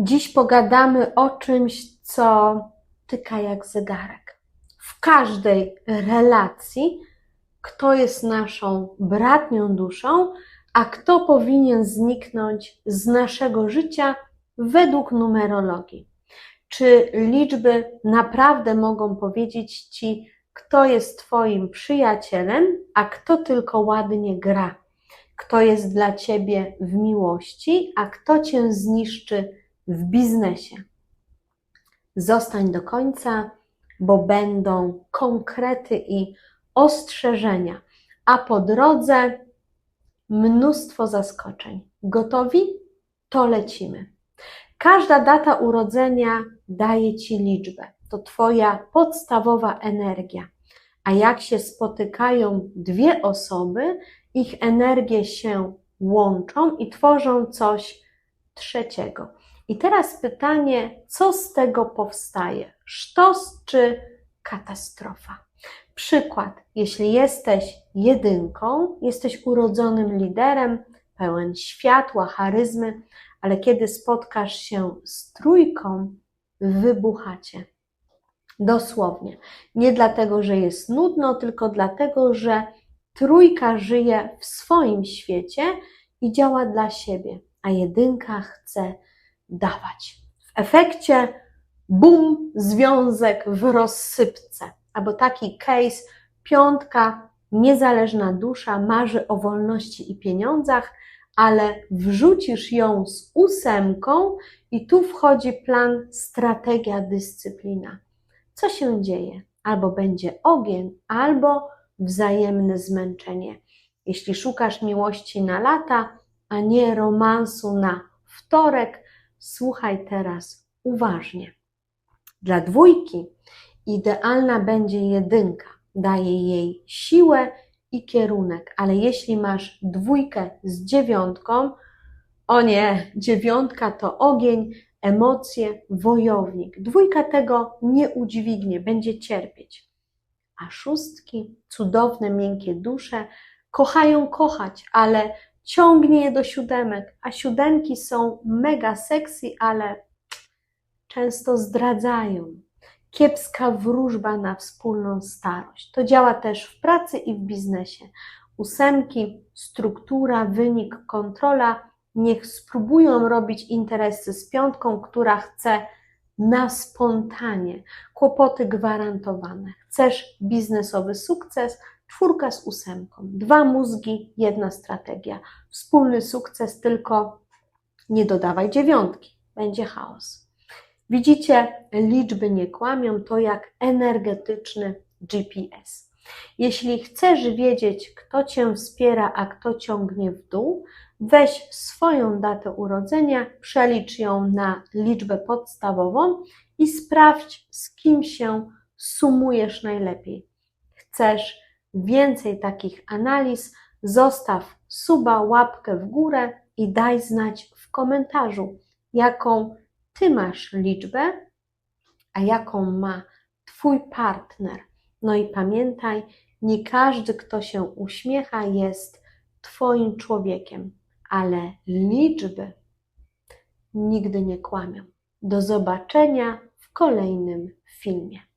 Dziś pogadamy o czymś, co tyka jak zegarek. W każdej relacji, kto jest naszą bratnią duszą, a kto powinien zniknąć z naszego życia według numerologii. Czy liczby naprawdę mogą powiedzieć ci, kto jest Twoim przyjacielem, a kto tylko ładnie gra? Kto jest dla Ciebie w miłości, a kto Cię zniszczy w biznesie? Zostań do końca, bo będą konkrety i ostrzeżenia, a po drodze mnóstwo zaskoczeń. Gotowi? To lecimy. Każda data urodzenia daje Ci liczbę. To Twoja podstawowa energia. A jak się spotykają dwie osoby, ich energie się łączą i tworzą coś trzeciego. I teraz pytanie, co z tego powstaje? Sztos czy katastrofa? Przykład, jeśli jesteś jedynką, jesteś urodzonym liderem, pełen światła, charyzmy, ale kiedy spotkasz się z trójką, wybuchacie. Dosłownie. Nie dlatego, że jest nudno, tylko dlatego, że trójka żyje w swoim świecie i działa dla siebie, a jedynka chce dawać. W efekcie bum, związek w rozsypce. Albo taki case, piątka, niezależna dusza, marzy o wolności i pieniądzach, ale wrzucisz ją z ósemką i tu wchodzi plan, strategia, dyscyplina. Co się dzieje? Albo będzie ogień, albo wzajemne zmęczenie. Jeśli szukasz miłości na lata, a nie romansu na wtorek, słuchaj teraz uważnie. Dla dwójki idealna będzie jedynka, daje jej siłę i kierunek, ale jeśli masz dwójkę z dziewiątką, o nie, dziewiątka to ogień, emocje, wojownik. Dwójka tego nie udźwignie, będzie cierpieć. A szóstki, cudowne, miękkie dusze, kochają kochać, ale ciągnie je do siódemek, a siódemki są mega sexy, ale często zdradzają. Kiepska wróżba na wspólną starość. To działa też w pracy i w biznesie. Ósemki, struktura, wynik, kontrola, niech spróbują robić interesy z piątką, która chce na spontanie, kłopoty gwarantowane. Chcesz biznesowy sukces, czwórka z ósemką. Dwa mózgi, jedna strategia. Wspólny sukces, tylko nie dodawaj dziewiątki, będzie chaos. Widzicie, liczby nie kłamią, to jak energetyczny GPS. Jeśli chcesz wiedzieć, kto cię wspiera, a kto ciągnie w dół, weź swoją datę urodzenia, przelicz ją na liczbę podstawową i sprawdź, z kim się sumujesz najlepiej. Chcesz więcej takich analiz? Zostaw suba, łapkę w górę i daj znać w komentarzu, jaką ty masz liczbę, a jaką ma twój partner. No i pamiętaj, nie każdy, kto się uśmiecha, jest twoim człowiekiem ale liczby nigdy nie kłamią. Do zobaczenia w kolejnym filmie.